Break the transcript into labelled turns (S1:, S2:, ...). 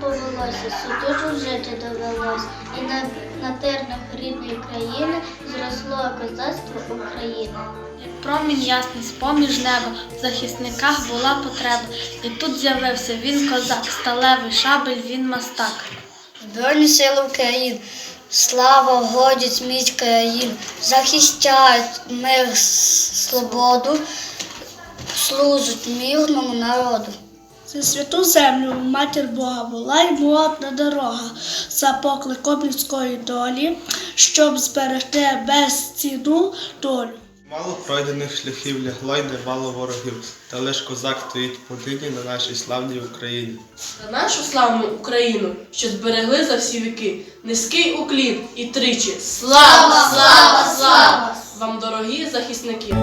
S1: довелося, суду жити довелось, і на, на тернах рідної країни зросло козацтво України.
S2: Промінь ясний з-поміж неба, в захисниках була потреба. І тут з'явився він козак, сталевий шабель, він мастак.
S1: Збройні сили України, слава, годять міць країн, захищають мир, свободу, служать мирному народу.
S3: За святу землю матір Бога була й молодна дорога за покликом людської долі, щоб зберегти безцінну долю.
S4: Мало пройдених шляхів лягло й немало ворогів, та лиш козак стоїть подині на нашій славній Україні.
S5: За нашу славну Україну, що зберегли за всі віки, низький уклін і тричі. Слава, слава, слава! Вам, дорогі захисники!